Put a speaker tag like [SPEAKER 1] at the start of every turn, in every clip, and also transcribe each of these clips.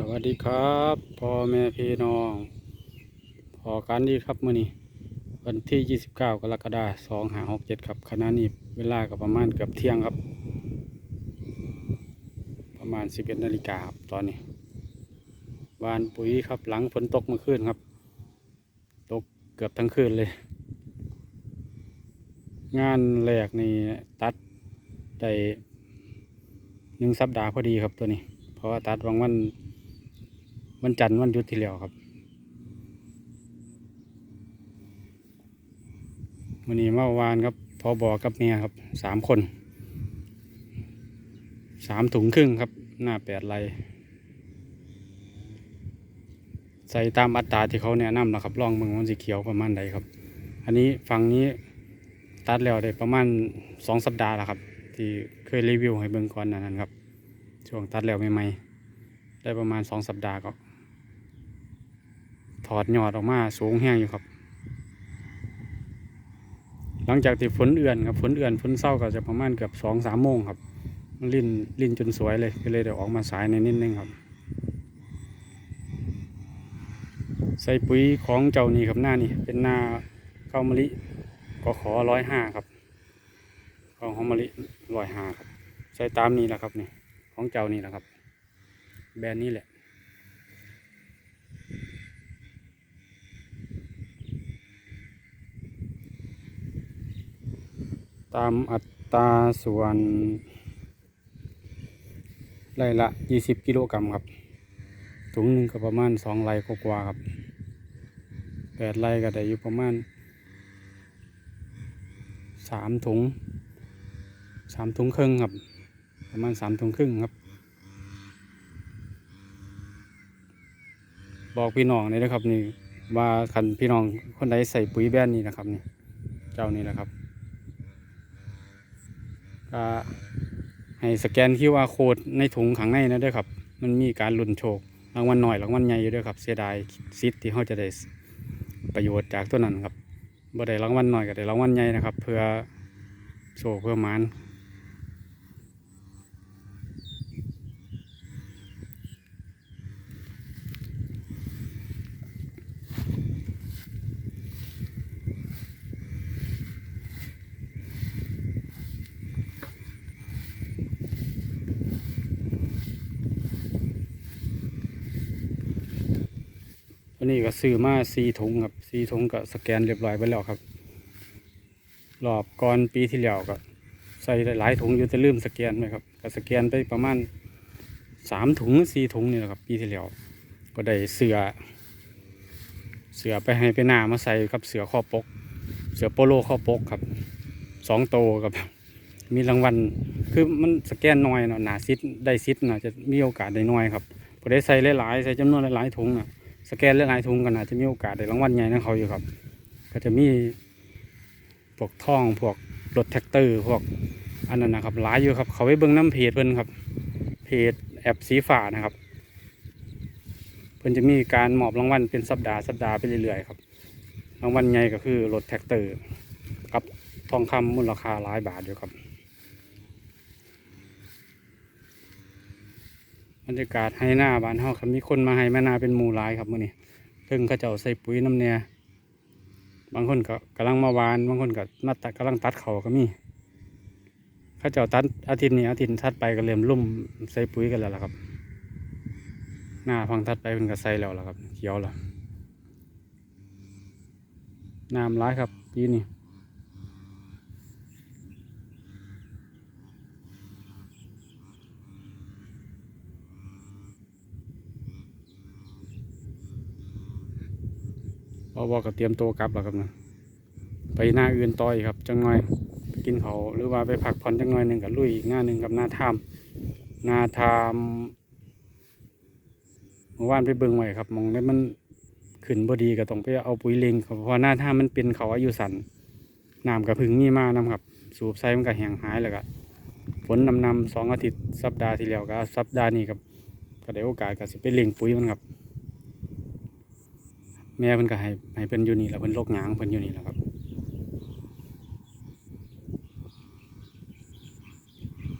[SPEAKER 1] สวัสดีครับพ่อแม่พี่น้องพอกันดีครับมื้อนี้วันที่ 29 กรกฎาคม2567 ครับขณะนี้เวลาก็ประมาณเกือบเที่ยงครับ ประมาณ 11นาฬิกาครับตอนนี้วานปุ๋ยครับหลังฝนตกเมื่อคืนครับ ตกเกือบทั้งคืนเลย งานแรกนี่ตัดได้หนึ่งสัปดาห์พอดีครับตัวนี้ เพราะว่าตัดวังวัน วันจันทร์วันหยุดที่แล้วครับวันนี้เมื่อวานครับพอบอกับเมียครับสามคนสามถุงครึ่งครับ หน้าแปดไรใส่ตามอัตราที่เขาแนะนำนะครับลองเมืองมันสีเขียวประมาณใดครับ อันนี้ฝั่งนี้ตัดแล้วได้ประมาณสองสัปดาห์แล้วครับ ที่เคยรีวิวให้เบิ่งก่อนนั้นครับ ช่วงตัดแล้วใหม่ๆได้ประมาณสองสัปดาห์ก็ ถอดยอดออกมาสูงแห้งอยู่ครับ หลังจากที่ฝนเอื่อนครับฝนเอื่อนฝนเศร้าก็จะประมาณเกือบสองสามโมงครับมันลิ้นลิ้นจนสวยเลยก็เลยเดี๋ยวออกมาสายในนิดนึงครับ ใส่ปุ๋ยของเจ้านี่ครับหน้านี่เป็นหน้าข้าวมะลิก็ขอร้อยห้าครับของหอมมะลิร้อยห้าครับ ใส่ตามนี้แหละครับนี่ของเจ้านี่แหละครับ แบรนด์นี้แหละ ตามอัตราส่วนไร่ละ 20 กิโลกรัมครับ ถุงหนึ่งก็ประมาณ 2 ไร่กว่าๆครับแปดไร่ก็ได้อยู่ประมาณสามถุงสามถุงครึ่งครับ ประมาณสามถุงครึ่งครับ บอกพี่น้องเลยนะครับนี่ว่าคันพี่น้องคนใดใส่ปุ๋ยแบนนี้นะครับนี่ เจ้านี้แหละครับ ก็ให้สแกน QR code ในถุงขังในนะเด้วยครับ มันมีการลุ้นโชครางวัลหน่อยรางวัลใหญ่อยู่เด้วยครับ เสียดายซิทที่เขาจะได้ประโยชน์จากตัวนั้นครับบ่ได้รางวัลหน่อยก็ได้รางวัลใหญ่นะครับ เพื่อโชคเพื่อมานอั นนี้ก็ซื้อมาสี่ถุงครับสี่ถุงก็สแกนเรียบร้อยไปแล้วครับรอบก่อนปีที่แล้วก็ใส่หลายถุงอยู่จะลืมสแกนไหมครับก็สแกนไปประมาณสามถุงสี่ถุงนี่แหละครับ ปีที่แล้วก็ได้เสือ เสือไปให้ไปหน้ามาใส่กับเสือข้อปก เสือโปโลข้อปกครับสองโตวกับมีรางวัลคือมันสแกนน้อยเนาะหนาซิดได้ซิดน่าจะมีโอกาสได้น้อยครับพอได้ใส่หลายๆใส่จำนวนหลายๆถุงน่ะ สแกนหลายๆถุงก็น่าจะมีโอกาสได้รางวัลใหญ่นะเขาอยู่ครับ ก็จะมีพวกท่องพวกรถแท็กเตอร์พวกอันนั้นนะครับหลายอยู่ครับ เขาไปเบิ่งน้ำเพจเพิ่นครับ เพจแอปสีฟ้านะครับ เพิ่นจะมีการมอบรางวัลเป็นสัปดาห์สัปดาห์ไปเรื่อยๆครับรางวัลใหญ่ก็คือรถแท็กเตอร์กับทองคำมูลค่าหลายบาทอยู่ครับ บรรยากาศให้หน้าบ้านเฮาครับมีคนมาให้มานาเป็นหมู่หลายครับมื้อนี้เพิ่งเขาเจ้าใส่ปุ๋ยน้ำเนี่ยบางคนก็กำลังมาหวาน บางคนก็มาตัดกำลังตัดเขาก็มีเขาเจ้าตัดอาทิตย์นี้อาทิตย์ถัดไปก็เริ่มลุ่มใส่ปุ๋ยกันแล้วล่ะครับ หน้าฟังถัดไปเพิ่นก็ใส่แล้วล่ะครับ เขียวแล้วน้ำร้ายครับปีนี้ พอบอกก็เตรียมตัวกลับแล้วครับนะไปหน้าอื่นต่อยครับ จังหน่อยไปกินเขาหรือว่าไปพักผ่อนจังหน่อยหนึ่งกับลุยอีกหน้าหนึ่งกับหน้าถ้ำหน้าถ้ำเมื่อวานไปเบิ่งไว้ครับมองได้มันขึ้นบดีก็ต้องไปเอาปุ๋ยเล็งครับเพราะหน้าถ้ำมันเป็นเขาอายุสันน้ำกับพึ่งมีมากนํครับ สูบใส่มันก็แห้งหายแล้วก็ฝนนำนำสองอาทิตย์สัปดาห์ที่แล้วก็สัปดาห์นี้ครับก็ได้โอกาสก็สิไปเล็งปุ๋ยมันครับ แม่เพิ่นก็ให้ให้เพิ่นอยู่นี่แล้วเพิ่นโรคหยางเพิ่นอยู่นี่แล้วครับ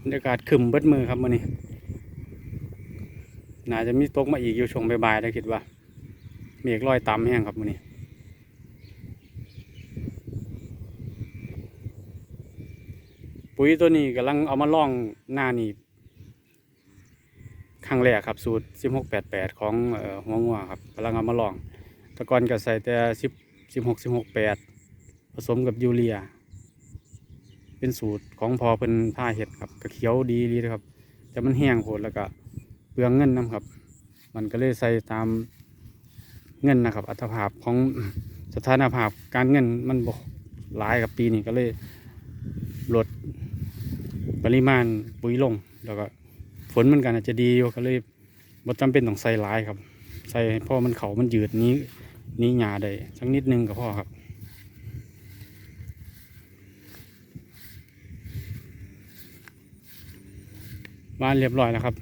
[SPEAKER 1] บรรยากาศครึมเบิดมือครับมื้อนี้น่าจะมีตกมาอีกอยู่ช่วงบ่ายๆได้คิดว่าเมฆลอยต่ำแห้งครับมื้อนี้ปุ๋ยตัวนี้กำลังเอามาล่องหน้านี่ครั้งแรกครับสูตร 1688 ของออหัวงัวครับกำลังเอามาลอง ต่ก่อนก็ใส่แต่10 16 16 8ผสมกับยูเรีย เป็นสูตรของพอเพิ่นผ้าเห็ดครับก็เขียวดีดีเลยครับ แต่มันแห้งโหดแล้วก็เปลืองเงินนํครับ มันก็เลยใส่ตามเงินนะครับ อัตภาพของสถานภาพการเงินมันบกหลายกับปีนี้ก็เลยลดปริมาณปุ๋ยลง แล้วก็ฝนมันกันอาจจะดีอยู่ก็เลยบ่จำเป็นต้องใส่หลายครับ ใส่เพราะมันเขามันยืดนี้ นี้หยาได้สักนิดนึงก็พอครับบ้านเรียบร้อยแล้วครับ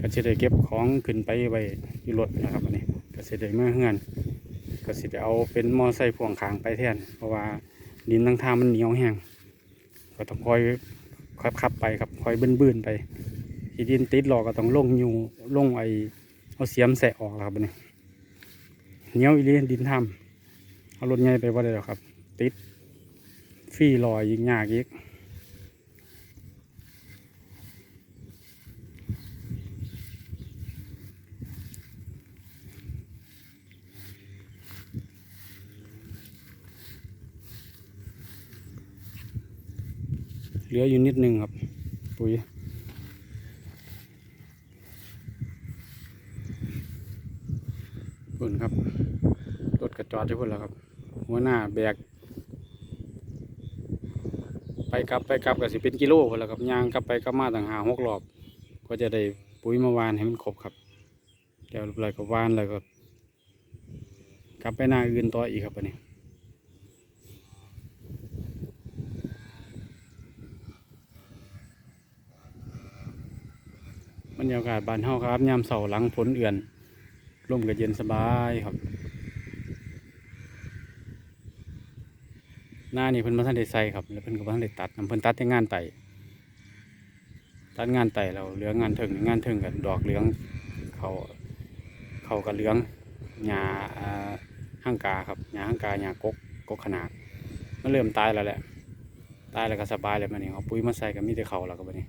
[SPEAKER 1] ก็จะได้เก็บของขึ้นไปไว้อยู่รถนะครับอันนี้ก็จะได้เมื่อเฮือนก็สิได้เอาเป็นมอไซค์พ่วงขางไปแทน เพราะว่าดินทั้งทางมันเหนียวแห้งก็ต้องคอยขับขับไปครับคอยบื้นๆไปที่ดินติดหลอกก็ต้องลงอยู่ลงไอเอาเสียมแสะออกครับอันนี้ เหนียวอีหลีดินทำเอารถใหญ่ไปว่าได้หรอครับ ติดฟี่ลอยยิงยากอีกเหลืออยู่นิดนึงครับ ปุ๋ยพุ่นครับรถกระ จอดที่พุ่นแล้วครับ หัวหน้าแบก ไปกลับไปกลับก็สิเป็นกิโลพุ่นแล้วครับยางกลับไปกลับมาต่างหาหกรอบ ก็จะได้ปุ๋ยมาวานให้มันครบครับเดี๋ยวอะไรก็วานแล้วก็กลับไปหน้าอื่นต่ออีกครับอันนี้บรรยากาศบ้านเฮาครับยามเสาหลังฝนเอื่อนร่มก็เย็นสบายครับ หน้านี่เพิ่นมาท่านได้ใส่ครับแล้วเพิ่นก็บ่ทันได้ตัดนำเพิ่นตัดแต่งานไต่ตัดงานไต่แล้วเหลืองงานถึงงานถึงกันดอกเหลืองเขาเขากับเหลืองหญ้าอ่าห้างกาครับหญ้าห้างกาหญ้ากกกกขนาด มันเริ่มตายแล้วแหละตายแล้วก็สบายเลยมันนี่เอาปุ๋ยมาใส่ก็มีแต่เขาแล้วก็บัดนี้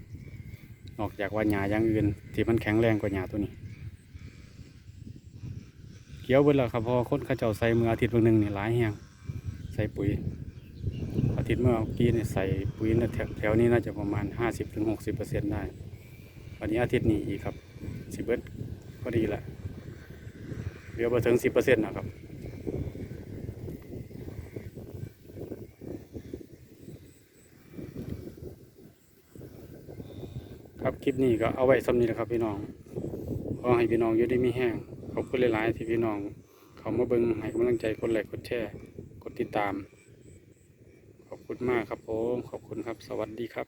[SPEAKER 1] นอกจากว่าหญ้าอย่างอื่นที่มันแข็งแรงกว่าหญ้าตัวนี้เกี่ยวเบิดแล้วครับพอคนเขาเจ้าใส่มืออาทิตย์วันหนึ่งนี่หลายแหงใส่ปุ๋ย อาทิตย์เมื่อกี้เนี่ยใส่ปุ๋ยนะแถวแถวนี้น่าจะประมาณห้าสิบถึงหกสิบเปอร์เซ็นต์ได้ วันนี้อาทิตย์นี้อีกครับสิบเบิดก็ดีละเหลือไปถึงสิบเปอร์เซ็นต์นะครับครับคลิปนี้ก็เอาไว้สำนี้นะครับพี่น้อง ขอให้พี่น้องอยู่ได้มีแห้ง ขอบคุณหลาย ๆ ที่พี่น้อง เขามาเบิ่งให้กำลังใจกดไลค์กดแชร์ กดติดตาม มากครับผม ขอบคุณครับ สวัสดีครับ